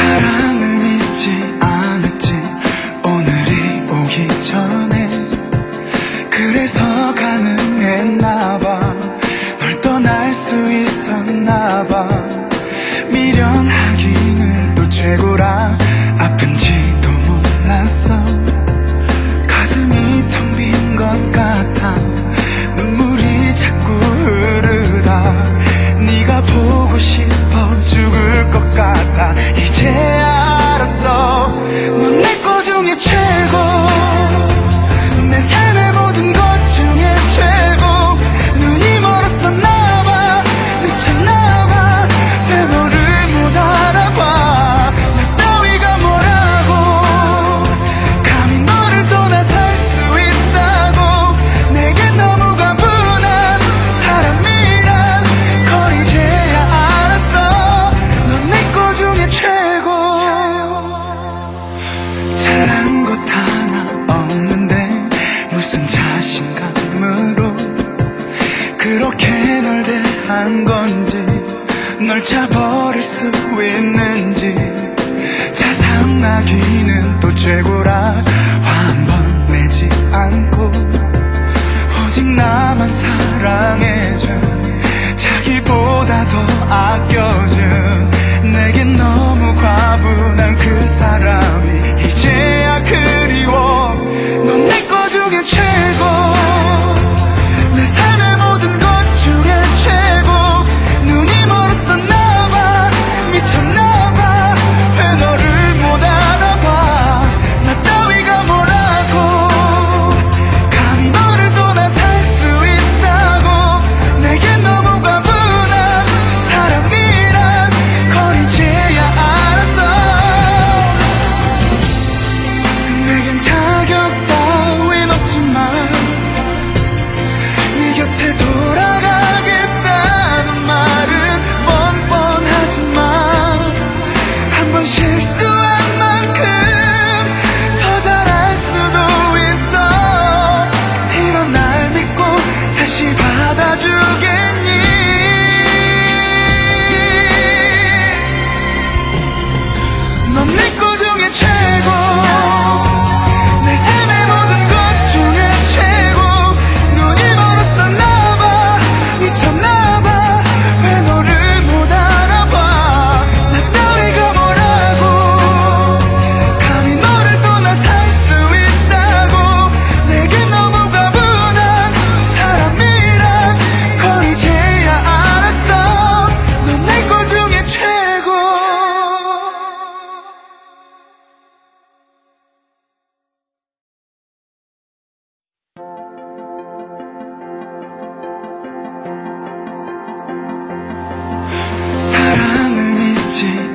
사랑을 믿지 you change 널 차버릴 수 있는지 자상하기는 또 최고라. 한번 내지 않고 오직 나만 사랑해준 자기보다 더 아껴준 내겐 너무 과분 참 사랑을 믿지.